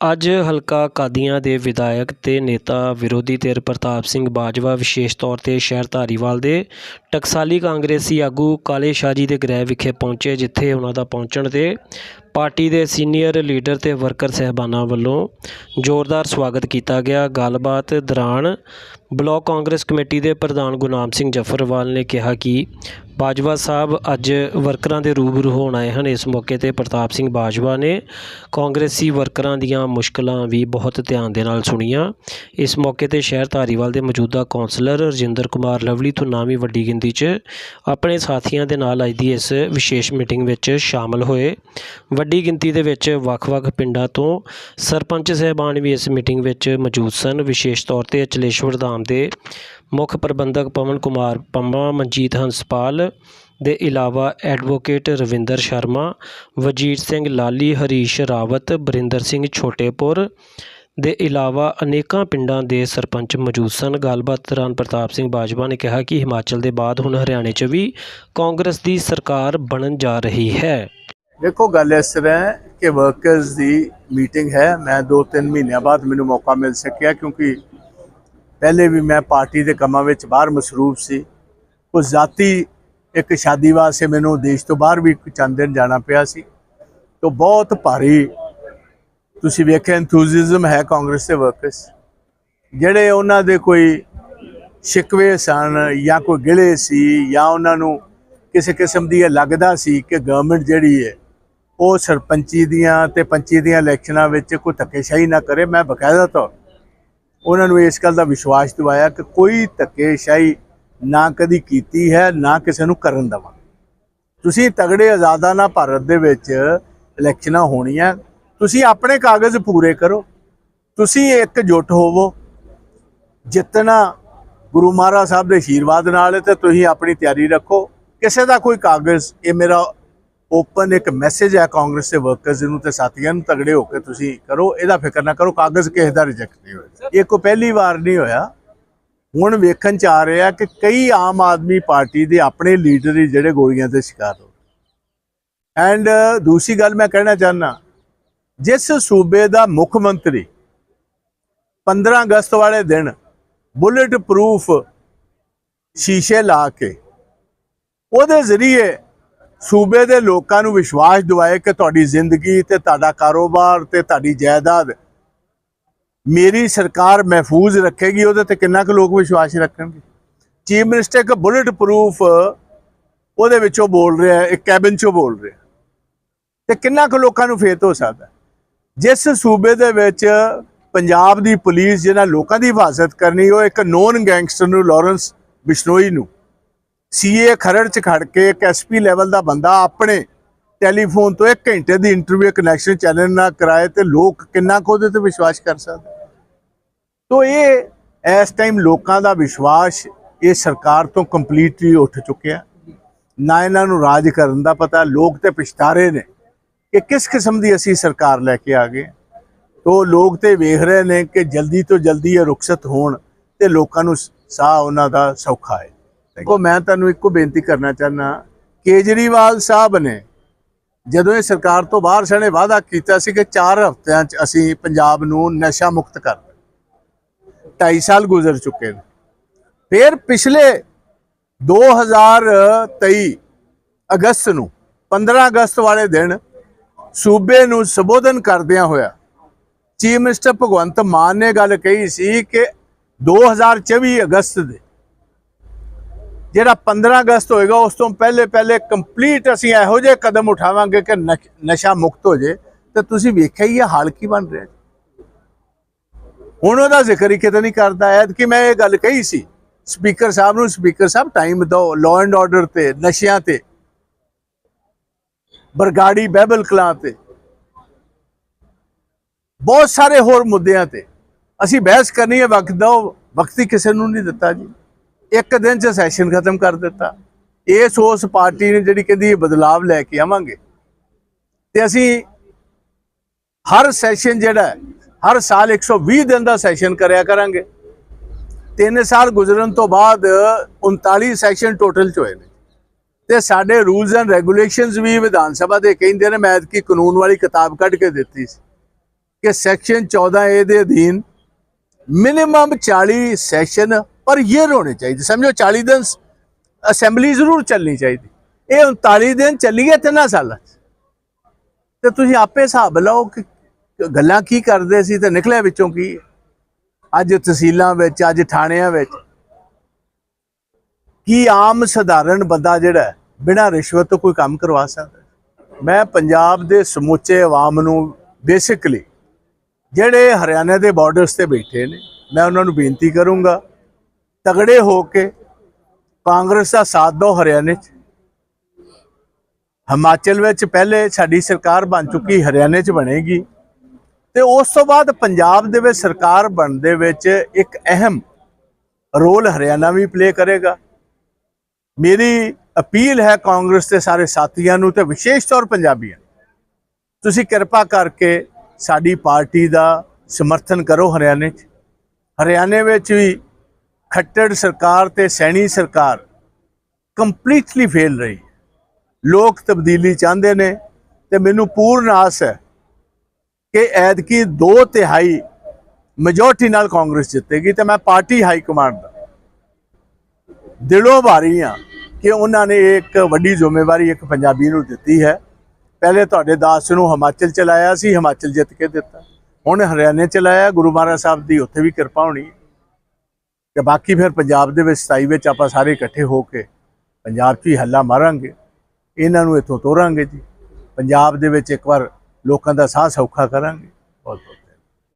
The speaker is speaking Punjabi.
ਅੱਜ ਹਲਕਾ ਕਾਦੀਆਂ ਦੇ ਵਿਧਾਇਕ ਤੇ ਨੇਤਾ ਵਿਰੋਧੀ ਧਿਰ ਪ੍ਰਤਾਪ ਸਿੰਘ ਬਾਜਵਾ ਵਿਸ਼ੇਸ਼ ਤੌਰ ਤੇ ਸ਼ਹਿਰ ਧਾਰੀਵਾਲ ਦੇ ਟਕਸਾਲੀ ਕਾਂਗਰਸੀ ਆਗੂ ਕਾਲੇ ਸ਼ਾਹ ਜੀ ਦੇ ਗ੍ਰਹਿ ਵਿਖੇ ਪਹੁੰਚੇ, ਜਿੱਥੇ ਉਹਨਾਂ ਦਾ ਪਹੁੰਚਣ ਤੇ ਪਾਰਟੀ ਦੇ ਸੀਨੀਅਰ ਲੀਡਰ ਤੇ ਵਰਕਰ ਸਹਿਬਾਨਾਂ ਵੱਲੋਂ ਜ਼ੋਰਦਾਰ ਸਵਾਗਤ ਕੀਤਾ ਗਿਆ। ਗੱਲਬਾਤ ਦੌਰਾਨ ਬਲਾਕ ਕਾਂਗਰਸ ਕਮੇਟੀ ਦੇ ਪ੍ਰਧਾਨ ਗੁਰਨਾਮ ਸਿੰਘ ਜਫਰਵਾਲ ਨੇ ਕਿਹਾ ਕਿ ਬਾਜਵਾ ਸਾਹਿਬ ਅੱਜ ਵਰਕਰਾਂ ਦੇ ਰੂਬਰੂ ਹੋਣ ਆਏ ਹਨ। ਇਸ ਮੌਕੇ ਤੇ ਪ੍ਰਤਾਪ ਸਿੰਘ ਬਾਜਵਾ ਨੇ ਕਾਂਗਰਸੀ ਵਰਕਰਾਂ ਦੀਆਂ ਮੁਸ਼ਕਲਾਂ ਵੀ ਬਹੁਤ ਧਿਆਨ ਦੇ ਨਾਲ ਸੁਣੀਆਂ। ਇਸ ਮੌਕੇ ਤੇ ਸ਼ਹਿਰ ਧਾਰੀਵਾਲ ਦੇ ਮੌਜੂਦਾ ਕੌਂਸਲਰ ਰਜਿੰਦਰ ਕੁਮਾਰ ਲਵਲੀ ਧੁੰਨਾ ਵੀ ਵੱਡੀ ਗਿਣਤੀ 'ਚ ਆਪਣੇ ਸਾਥੀਆਂ ਦੇ ਨਾਲ ਅੱਜ ਦੀ ਇਸ ਵਿਸ਼ੇਸ਼ ਮੀਟਿੰਗ ਵਿੱਚ ਸ਼ਾਮਲ ਹੋਏ। ਵੱਡੀ ਗਿਣਤੀ ਦੇ ਵਿੱਚ ਵੱਖ-ਵੱਖ ਪਿੰਡਾਂ ਤੋਂ ਸਰਪੰਚ ਸਹਿਬਾਨ ਵੀ ਇਸ ਮੀਟਿੰਗ ਵਿੱਚ ਮੌਜੂਦ ਸਨ। ਵਿਸ਼ੇਸ਼ ਤੌਰ ਤੇ ਅਚਲੇਸ਼ਵਰ ਧਾਮ ਦੇ ਮੁੱਖ ਪ੍ਰਬੰਧਕ ਪਵਨ ਕੁਮਾਰ ਪੰਮਾ, ਮਨਜੀਤ ਹੰਸਪਾਲ ਦੇ ਇਲਾਵਾ ਐਡਵੋਕੇਟ ਰਵਿੰਦਰ ਸ਼ਰਮਾ, ਵਜੀਰ ਸਿੰਘ ਲਾਲੀ, ਹਰੀਸ਼ ਰਾਵਤ, ਬਰਿੰਦਰ ਸਿੰਘ ਛੋਟੇਪੁਰ ਦੇ ਇਲਾਵਾ ਅਨੇਕਾਂ ਪਿੰਡਾਂ ਦੇ ਸਰਪੰਚ ਮੌਜੂਦ ਸਨ। ਗੱਲਬਾਤ ਦੌਰਾਨ ਪ੍ਰਤਾਪ ਸਿੰਘ ਬਾਜਵਾ ਨੇ ਕਿਹਾ ਕਿ ਹਿਮਾਚਲ ਦੇ ਬਾਅਦ ਹੁਣ ਹਰਿਆਣੇ 'ਚ ਵੀ ਕਾਂਗਰਸ ਦੀ ਸਰਕਾਰ ਬਣਨ ਜਾ ਰਹੀ ਹੈ। ਦੇਖੋ, ਗੱਲ ਇਸ ਤਰ੍ਹਾਂ ਕਿ ਵਰਕਰਸ ਦੀ ਮੀਟਿੰਗ ਹੈ। ਮੈਂ 2-3 ਮਹੀਨਿਆਂ ਬਾਅਦ ਮੈਨੂੰ ਮੌਕਾ ਮਿਲ ਸਕਿਆ ਕਿਉਂਕਿ ਪਹਿਲੇ ਵੀ ਮੈਂ ਪਾਰਟੀ ਦੇ ਕੰਮਾਂ ਵਿੱਚ ਬਾਹਰ ਮਸਰੂਫ ਸੀ। ਉਹ ਜ਼ਾਤੀ ਇੱਕ ਸ਼ਾਦੀ ਵਾਸਤੇ ਮੈਨੂੰ ਦੇਸ਼ ਤੋਂ ਬਾਹਰ ਵੀ ਚੰਦ ਦਿਨ ਜਾਣਾ ਪਿਆ ਸੀ। ਤੋਂ ਬਹੁਤ ਭਾਰੀ ਤੁਸੀਂ ਵੇਖਿਆ ਐਂਥੂਸੀਜ਼ਮ ਹੈ ਕਾਂਗਰਸ ਦੇ ਵਰਕਰਸ ਜਿਹੜੇ ਉਹਨਾਂ ਦੇ ਕੋਈ ਸ਼ਿਕਵੇ ਸਨ ਜਾਂ ਕੋਈ ਗਿਲੇ ਸੀ ਜਾਂ ਉਹਨਾਂ ਨੂੰ ਕਿਸੇ ਕਿਸਮ ਦੀ ਇਹ ਲੱਗਦਾ ਸੀ ਕਿ ਗਵਰਨਮੈਂਟ ਜਿਹੜੀ ਹੈ, ਉਹ ਸਰਪੰਚੀ ਦੀਆਂ ਤੇ ਪੰਚੀ ਦੀਆਂ ਇਲੈਕਸ਼ਨਾਂ ਵਿੱਚ ਕੋਈ ਧੱਕੇਸ਼ਾਹੀ ਨਾ ਕਰੇ, ਮੈਂ ਬਕਾਇਦਾ ਤੌਰ ਉਹਨਾਂ ਨੂੰ ਇਸ ਗੱਲ ਦਾ ਵਿਸ਼ਵਾਸ ਦਿਵਾਇਆ ਕਿ ਕੋਈ ਧੱਕੇਸ਼ਾਹੀ ਨਾ ਕਦੀ ਕੀਤੀ ਹੈ, ਨਾ ਕਿਸੇ ਨੂੰ ਕਰਨ ਦੇਵਾਂ ਤੁਸੀਂ ਤਗੜੇ ਆਜ਼ਾਦਾਨਾ ਭਾਰਤ ਦੇ ਵਿੱਚ ਇਲੈਕਸ਼ਨਾਂ ਹੋਣੀਆਂ, ਤੁਸੀਂ ਆਪਣੇ ਕਾਗਜ਼ ਪੂਰੇ ਕਰੋ, ਤੁਸੀਂ ਇੱਕ ਜੁੱਟ ਹੋਵੋ, ਜਿੱਤਣਾ ਗੁਰੂ ਮਹਾਰਾਜ ਸਾਹਿਬ ਦੇ ਆਸ਼ੀਰਵਾਦ ਨਾਲ ਹੈ ਤੇ ਤੁਸੀਂ ਆਪਣੀ ਤਿਆਰੀ ਰੱਖੋ। ਕਿਸੇ ਦਾ ਕੋਈ ਕਾਗਜ਼, ਇਹ ਮੇਰਾ ਓਪਨ ਇੱਕ ਮੈਸੇਜ ਹੈ ਕਾਂਗਰਸ ਦੇ ਵਰਕਰਸ ਨੂੰ ਤੇ ਸਾਥੀਆਂ ਨੂੰ ਤਗੜੇ ਹੋ ਕੇ ਤੁਸੀਂ ਕਰੋ ਇਹਦਾ ਫਿਕਰ ਨਾ ਕਰੋ ਕਾਗਜ਼ ਕਿਸੇ ਦਾ ਰਿਜੈਕਟ ਨਹੀਂ ਹੋਏਗਾ ਇਹ ਕੋਈ ਪਹਿਲੀ ਵਾਰ ਨਹੀਂ ਹੋਇਆ। ਹੁਣ ਵੇਖਣ ਚ ਆ ਰਿਹਾ ਕਿ ਕਈ ਆਮ ਆਦਮੀ ਪਾਰਟੀ ਦੇ ਆਪਣੇ ਲੀਡਰ ਹੀ ਜਿਹੜੇ ਗੋਲੀਆਂ ਦੇ ਸ਼ਿਕਾਰ ਹੋ ਐਂਡ ਦੂਸਰੀ ਗੱਲ ਮੈਂ ਕਹਿਣਾ ਚਾਹਨਾ ਜਿਸ ਸੂਬੇ ਦਾ ਮੁੱਖ ਮੰਤਰੀ 15 ਅਗਸਤ ਵਾਲੇ ਦਿਨ ਬੁਲੇਟ ਪ੍ਰੂਫ ਸ਼ੀਸ਼ੇ ਲਾ ਕੇ ਉਹਦੇ ਜ਼ਰੀਏ ਸੂਬੇ ਦੇ ਲੋਕਾਂ ਨੂੰ ਵਿਸ਼ਵਾਸ ਦਿਵਾਏ ਕਿ ਤੁਹਾਡੀ ਜ਼ਿੰਦਗੀ ਤੇ ਤੁਹਾਡਾ ਕਾਰੋਬਾਰ ਤੇ ਤੁਹਾਡੀ ਜਾਇਦਾਦ ਮੇਰੀ ਸਰਕਾਰ ਮਹਿਫੂਜ਼ ਰੱਖੇਗੀ, ਉਹਦੇ ਤੇ ਕਿੰਨਾ ਕੁ ਲੋਕ ਵਿਸ਼ਵਾਸ ਰੱਖਣਗੇ? ਚੀਫ ਮਿਨਿਸਟਰ ਇੱਕ ਬੁਲਟ ਪ੍ਰੂਫ ਉਹਦੇ ਵਿੱਚੋਂ ਬੋਲ ਰਿਹਾ ਹੈ ਇੱਕ ਕੈਬਨ ਚੋਂ ਬੋਲ ਰਿਹਾ। ਤੇ ਕਿੰਨਾ ਕੁ ਲੋਕਾਂ ਨੂੰ ਫੇਤ ਹੋ ਸਕਦਾ ਜਿਸ ਸੂਬੇ ਦੇ ਵਿੱਚ ਪੰਜਾਬ ਦੀ ਪੁਲਿਸ ਜਿਹਨਾਂ ਲੋਕਾਂ ਦੀ ਹਿਫਾਜ਼ਤ ਕਰਨੀ, ਉਹ ਇੱਕ ਨੋਨ ਗੈਂਗਸਟਰ ਨੂੰ ਲਾਰੈਂਸ ਬਿਸ਼ਨੋਈ ਨੂੰ ਸੀਏ ਖਰੜ ਚ ਖੜ ਕੇ ਇੱਕ ਐਸਪੀ ਲੈਵਲ ਦਾ ਬੰਦਾ ਆਪਣੇ ਟੈਲੀਫੋਨ ਤੋਂ 1 ਘੰਟੇ ਦੀ ਇੰਟਰਵਿਊ ਇੱਕ ਕਨੈਕਸ਼ਨ ਚੈਨਲ ਨਾਲ ਕਰਾਏ ਤੇ ਲੋਕ ਕਿੰਨਾ ਕੁ ਉਹਦੇ ਤੇ ਵਿਸ਼ਵਾਸ ਕਰ ਸਕਦੇ? ਤੋ ਇਹ, ਇਸ ਟਾਈਮ ਲੋਕਾਂ ਦਾ ਵਿਸ਼ਵਾਸ ਇਹ ਸਰਕਾਰ ਤੋਂ ਕੰਪਲੀਟਲੀ ਉੱਠ ਚੁੱਕਿਆ। ਨਾ ਇਹਨਾਂ ਨੂੰ ਰਾਜ ਕਰਨ ਦਾ ਪਤਾ, ਲੋਕ ਤੇ ਪਛਤਾਰੇ ਨੇ ਕਿ ਕਿਸ ਕਿਸਮ ਦੀ ਅਸੀਂ ਸਰਕਾਰ ਲੈ ਕੇ ਆ ਗਏ। ਤੋ ਲੋਕ ਤੇ ਵੇਖ ਰਹੇ ਨੇ ਕਿ ਜਲਦੀ ਤੋਂ ਜਲਦੀ ਇਹ ਰੁਖਸਤ ਹੋਣ ਤੇ ਲੋਕਾਂ ਨੂੰ ਸਾਹ ਉਹਨਾਂ ਦਾ ਸੌਖਾ ਹੈ। ਦੇਖੋ ਮੈਂ ਤੁਹਾਨੂੰ ਇੱਕੋ ਬੇਨਤੀ ਕਰਨਾ ਚਾਹਨਾ ਕੇਜਰੀਵਾਲ ਸਾਹਿਬ ਨੇ ਜਦੋਂ ਇਹ ਸਰਕਾਰ ਤੋਂ ਬਾਹਰ ਸਣੇ ਵਾਅਦਾ ਕੀਤਾ ਸੀ ਕਿ 4 ਹਫ਼ਤਿਆਂ 'ਚ ਅਸੀਂ ਪੰਜਾਬ ਨੂੰ ਨਸ਼ਾ ਮੁਕਤ ਕਰ 2.5 ਸਾਲ ਗੁਜ਼ਰ ਚੁੱਕੇ ਨੇ। ਫਿਰ ਪਿਛਲੇ 2023 ਅਗਸਤ ਨੂੰ 15 ਅਗਸਤ ਵਾਲੇ ਦਿਨ ਸੂਬੇ ਨੂੰ ਸੰਬੋਧਨ ਕਰਦਿਆਂ ਹੋਇਆ ਚੀਫ ਮਿਨਿਸਟਰ ਭਗਵੰਤ ਮਾਨ ਨੇ ਗੱਲ ਕਹੀ ਸੀ ਕਿ 2024 ਅਗਸਤ ਦੇ ਜਿਹੜਾ 15 ਅਗਸਤ ਹੋਏਗਾ, ਉਸ ਤੋਂ ਪਹਿਲੇ ਪਹਿਲੇ ਕੰਪਲੀਟ ਅਸੀਂ ਇਹੋ ਜਿਹੇ ਕਦਮ ਉਠਾਵਾਂਗੇ ਕਿ ਨਸ਼ਾ ਮੁਕਤ ਹੋ ਜੇ। ਤੇ ਤੁਸੀਂ ਵੇਖਿਆ ਹੀ ਇਹ ਹਾਲ ਕੀ ਬਣ ਰਿਹਾ ਹੁਣ ਉਹਦਾ ਜ਼ਿਕਰ ਹੀ ਕਿਤੇ ਨਹੀਂ ਕਰਦਾ। ਐ ਕਿ ਮੈਂ ਇਹ ਗੱਲ ਕਹੀ ਸੀ, ਸਪੀਕਰ ਸਾਹਿਬ ਨੂੰ, ਸਪੀਕਰ ਸਾਹਿਬ ਟਾਈਮ ਦਿਓ ਲਾਅ ਐਂਡ ਆਰਡਰ ਤੇ, ਨਸ਼ਿਆਂ ਤੇ, ਬਰਗਾੜੀ, ਬਹਿਬਲ ਕਲਾਂ ਤੇ, ਬਹੁਤ ਸਾਰੇ ਹੋਰ ਮੁੱਦਿਆਂ ਤੇ। ਅਸੀਂ ਬਹਿਸ ਕਰਨੀ ਹੈ, ਵਕਤ ਦਿਓ, ਵਕਤ ਹੀ ਕਿਸੇ ਨੂੰ ਨਹੀਂ ਦਿੱਤਾ ਜੀ। ਇੱਕ ਦਿਨ ਚ ਸੈਸ਼ਨ ਖਤਮ ਕਰ ਦਿੱਤਾ। ਇਸ ਉਸ ਪਾਰਟੀ ਨੇ ਜਿਹੜੀ ਕਹਿੰਦੀ ਇਹ ਬਦਲਾਵ ਲੈ ਕੇ ਆਵਾਂਗੇ। ਤੇ ਅਸੀਂ ਹਰ ਸੈਸ਼ਨ ਜਿਹੜਾ ਹਰ ਸਾਲ 120 ਦਿਨ ਦਾ ਸੈਸ਼ਨ ਕਰਿਆ ਕਰਾਂਗੇ। ਤਿੰਨ ਸਾਲ ਗੁਜ਼ਰਨ ਤੋਂ ਬਾਅਦ 39 ਸੈਸ਼ਨ ਟੋਟਲ ਚ ਹੋਏ ਨੇ। ਤੇ ਸਾਡੇ ਰੂਲਸ ਐਂਡ ਰੈਗੂਲੇਸ਼ਨਸ ਵੀ ਵਿਧਾਨ ਸਭਾ ਦੇ ਕਹਿੰਦੇ ਨੇ, ਮੈਂ ਕੀ ਕਾਨੂੰਨ ਵਾਲੀ ਕਿਤਾਬ ਕੱਢ ਕੇ ਦਿੱਤੀ ਸੀ ਕਿ ਸੈਕਸ਼ਨ 14 ਏ ਦੇ ਅਧੀਨ ਮਿਨੀਮਮ 40 ਸੈਸ਼ਨ ਪਰ ਈਅਰ ਹੋਣੀ ਚਾਹੀਦੀ, ਸਮਝੋ 40 ਦਿਨ ਅਸੈਂਬਲੀ ਜ਼ਰੂਰ ਚੱਲਣੀ ਚਾਹੀਦੀ। ਇਹ 39 ਦਿਨ ਚੱਲੀ ਹੈ ਤਿੰਨਾਂ ਸਾਲਾਂ 'ਚ ਤੇ ਤੁਸੀਂ ਆਪੇ ਹਿਸਾਬ ਲਾਓ ਕਿ ਗੱਲਾਂ ਕੀ ਕਰਦੇ ਸੀ ਤੇ ਨਿਕਲਿਆ ਵਿੱਚੋਂ ਕੀ। ਅੱਜ ਤਹਿਸੀਲਾਂ ਵਿੱਚ, ਅੱਜ ਥਾਣਿਆਂ ਵਿੱਚ। ਕੀ ਆਮ ਸਧਾਰਨ ਬੰਦਾ ਜਿਹੜਾ ਬਿਨਾਂ ਰਿਸ਼ਵਤ ਤੋਂ ਕੋਈ ਕੰਮ ਕਰਵਾ ਸਕਦਾ ਮੈਂ ਪੰਜਾਬ ਦੇ ਸਮੁੱਚੇ ਆਵਾਮ ਨੂੰ ਬੇਸਿਕਲੀ ਜਿਹੜੇ ਹਰਿਆਣਾ ਦੇ ਬਾਰਡਰਸ ਤੇ ਬੈਠੇ ਨੇ, ਮੈਂ ਉਹਨਾਂ ਨੂੰ ਬੇਨਤੀ ਕਰੂੰਗਾ ਤਗੜੇ ਹੋ ਕੇ ਕਾਂਗਰਸ ਦਾ ਸਾਥ ਦਿਓ ਹਰਿਆਣੇ 'ਚ। ਹਿਮਾਚਲ ਵਿੱਚ ਪਹਿਲੇ ਸਾਡੀ ਸਰਕਾਰ ਬਣ ਚੁੱਕੀ ਹਰਿਆਣੇ 'ਚ ਬਣੇਗੀ। ਤੇ ਉਸ ਤੋਂ ਬਾਅਦ ਪੰਜਾਬ ਦੇ ਵਿੱਚ ਸਰਕਾਰ ਬਣਨ ਦੇ ਵਿੱਚ ਇੱਕ ਅਹਿਮ ਰੋਲ ਹਰਿਆਣਾ ਵੀ ਪਲੇ ਕਰੇਗਾ। ਮੇਰੀ ਅਪੀਲ ਹੈ ਕਾਂਗਰਸ ਦੇ ਸਾਰੇ ਸਾਥੀਆਂ ਨੂੰ ਤੇ ਵਿਸ਼ੇਸ਼ ਤੌਰ ਪੰਜਾਬੀਆਂ ਨੂੰ। ਤੁਸੀਂ ਕਿਰਪਾ ਕਰਕੇ ਸਾਡੀ ਪਾਰਟੀ ਦਾ ਸਮਰਥਨ ਕਰੋ ਹਰਿਆਣੇ 'ਚ। ਹਰਿਆਣੇ ਵਿੱਚ ਵੀ ਖੱਟੜ ਸਰਕਾਰ ਤੇ ਸੈਣੀ ਸਰਕਾਰ ਕੰਪਲੀਟਲੀ ਫੇਲ ਰਹੀ। ਲੋਕ ਤਬਦੀਲੀ ਚਾਹੁੰਦੇ ਨੇ ਤੇ ਮੈਨੂੰ ਪੂਰਨ ਆਸ ਹੈ ਕਿ ਐਤਕੀ ਦੋ ਤਿਹਾਈ ਮੈਜੋਰਟੀ ਨਾਲ ਕਾਂਗਰਸ ਜਿੱਤੇਗੀ ਤੇ ਮੈਂ ਪਾਰਟੀ ਹਾਈ ਕਮਾਂਡ ਦਾ। ਦਿਲੋਂ ਭਾਰੀ ਹਾਂ ਕਿ ਉਹਨਾਂ ਨੇ ਇੱਕ ਵੱਡੀ ਜ਼ਿੰਮੇਵਾਰੀ ਇੱਕ ਪੰਜਾਬੀ ਨੂੰ ਦਿੱਤੀ ਹੈ। ਪਹਿਲੇ ਤੁਹਾਡੇ ਦਾਸ ਨੂੰ ਹਿਮਾਚਲ ਚਲਾਇਆ ਸੀ, ਹਿਮਾਚਲ ਜਿੱਤ ਕੇ ਦਿੱਤਾ। ਹੁਣ ਹਰਿਆਣੇ ਚਲਾਇਆ ਗੁਰੂ ਮਹਾਰਾਜ ਸਾਹਿਬ ਦੀ ਉੱਥੇ ਵੀ ਕਿਰਪਾ ਹੋਣੀ ਹੈ। ਤੇ ਬਾਕੀ ਫਿਰ ਪੰਜਾਬ ਦੇ ਵਿੱਚ 27 ਵਿੱਚ ਆਪਾਂ ਸਾਰੇ ਇਕੱਠੇ ਹੋ ਕੇ ਪੰਜਾਬ 'ਚ ਹੀ ਹੱਲਾ ਮਾਰਾਂਗੇ, ਇਹਨਾਂ ਨੂੰ ਇੱਥੋਂ ਤੋਰਾਂਗੇ ਜੀ। ਪੰਜਾਬ ਦੇ ਵਿੱਚ ਇੱਕ ਵਾਰ ਲੋਕਾਂ ਦਾ ਸਾਹ ਸੌਖਾ ਕਰਾਂਗੇ। ਬਹੁਤ ਬਹੁਤ